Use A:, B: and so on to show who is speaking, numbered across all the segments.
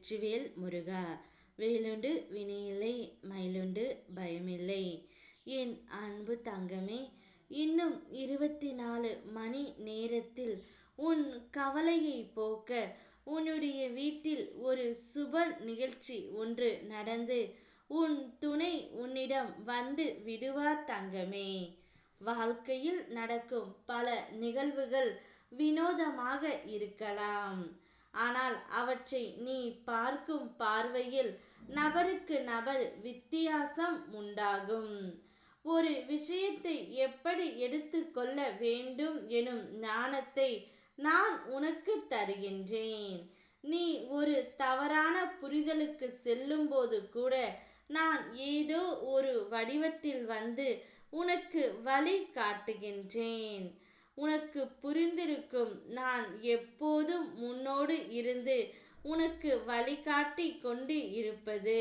A: வெற்றிவேல் முருகா. வேலுண்டு வினையில்லை மயிலுண்டு பயமில்லை. என் அன்பு தங்கமே இன்னும் இருபத்தி நாலு மணி நேரத்தில் உன் கவலையை போக்க உன்னுடைய வீட்டில் ஒரு சுப நிகழ்ச்சி ஒன்று நடந்து உன் துணை உன்னிடம் வந்து விடுவார் தங்கமே. வாழ்க்கையில் நடக்கும் பல நிகழ்வுகள் வினோதமாக இருக்கலாம். ஆனால் அவற்றை நீ பார்க்கும் பார்வையில் நபருக்கு நபர் வித்தியாசம் உண்டாகும். ஒரு விஷயத்தை எப்படி எடுத்துக்கொள்ள வேண்டும் எனும் ஞானத்தை நான் உனக்கு தருகின்றேன். நீ ஒரு தவறான புரிதலுக்கு செல்லும்போது கூட நான் ஏதோ ஒரு வடிவத்தில் வந்து உனக்கு வழி காட்டுகின்றேன். உனக்கு புரிந்திருக்கும். நான் எப்போதும் முன்னோடு இருந்து உனக்கு வழிகாட்டி கொண்டு இருப்பது.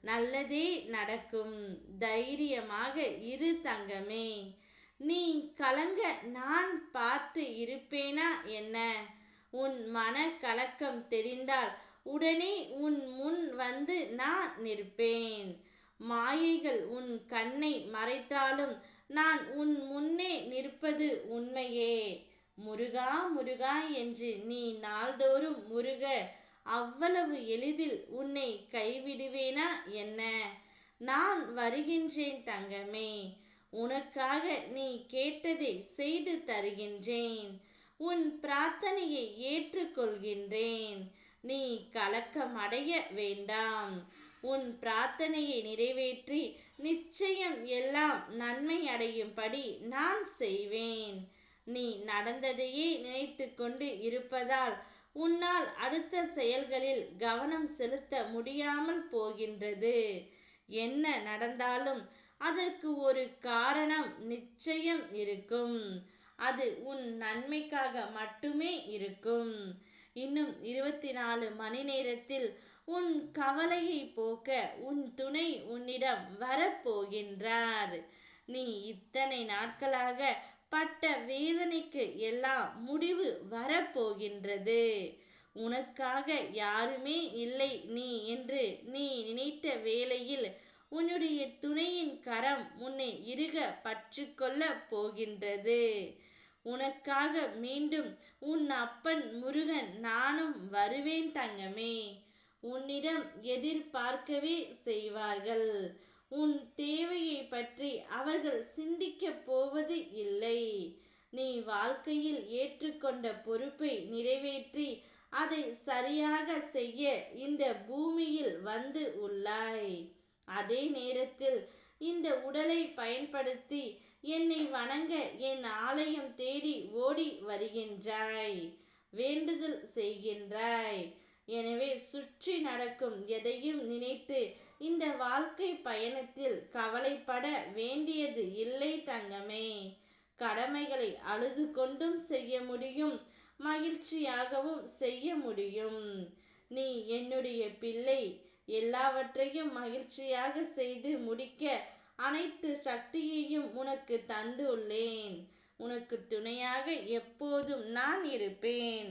A: நல்லதே நடக்கும். தைரியமாக இரு தங்கமே. நீ கலங்க நான் பார்த்து இருப்பேனா என்ன? உன் மன கலக்கம் தெரிந்தால் உடனே உன் முன் வந்து நான் நிற்பேன். மாயைகள் உன் கண்ணை மறைத்தாலும் நான் உன் முன்னே நிற்பது உண்மையே. முருகா முருகா என்று நீ நாள்தோறும் முருக அவ்வளவு எளிதில் உன்னை கைவிடுவேனா என்ன? நான் வருகின்றேன் தங்கமே உனக்காக நீ கேட்டதை செய்து தருகின்றேன். உன் பிரார்த்தனையை ஏற்றுக்கொள்கின்றேன். நீ கலக்கமடைய வேண்டாம். உன் பிரார்த்தனையை நிறைவேற்றி நிச்சயம் எல்லாம் நன்மை அடையும்படி நான் செய்வேன். நீ நடந்ததையே நினைத்து கொண்டு இருப்பதால் உன்னால் அடுத்த செயல்களில் கவனம் செலுத்த முடியாமல் போகின்றது. என்ன நடந்தாலும் அதற்கு ஒரு காரணம் நிச்சயம் இருக்கும். அது உன் நன்மைக்காக மட்டுமே இருக்கும். இன்னும் இருபத்தி நாலு மணி நேரத்தில் உன் கவலையை போக்க உன் துணை உன்னிடம் வரப்போகின்றார். நீ இத்தனை நாட்களாக பட்ட வேதனைக்கு எல்லாம் முடிவு வரப்போகின்றது. உனக்காக யாருமே இல்லை நீ என்று நீ நினைத்த வேளையில் உன்னுடைய துணையின் கரம் உன்னை இருக பற்று கொள்ள போகின்றது. உனக்காக மீண்டும் உன் அப்பன் முருகன் நானும் வருவேன் தங்கமே. உன்னிடம் எதிர்பார்க்கவே செய்வார்கள். உன் தேவையை பற்றி அவர்கள் சிந்திக்கப் போவது இல்லை. நீ வாழ்க்கையில் ஏற்றுக்கொண்ட பொறுப்பை நிறைவேற்றி அதை சரியாக செய்ய இந்த பூமியில் வந்து உள்ளாய். அதே நேரத்தில் இந்த உடலை பயன்படுத்தி என்னை வணங்க என் ஆலயம் தேடி ஓடி வருகின்றாய். வேண்டுதல் செய்கின்றாய். எனவே சுற்றி நடக்கும் எதையும் நினைத்து இந்த வாழ்க்கை பயணத்தில் கவலைப்பட வேண்டியது இல்லை தங்கமே. கடமைகளை அழுது கொண்டும் செய்ய முடியும் மகிழ்ச்சியாகவும் செய்ய முடியும். நீ என்னுடைய பிள்ளை எல்லாவற்றையும் மகிழ்ச்சியாக செய்து முடிக்க அனைத்து சக்தியையும் உனக்கு தந்துள்ளேன். உனக்கு துணையாக எப்போதும் நான் இருப்பேன்.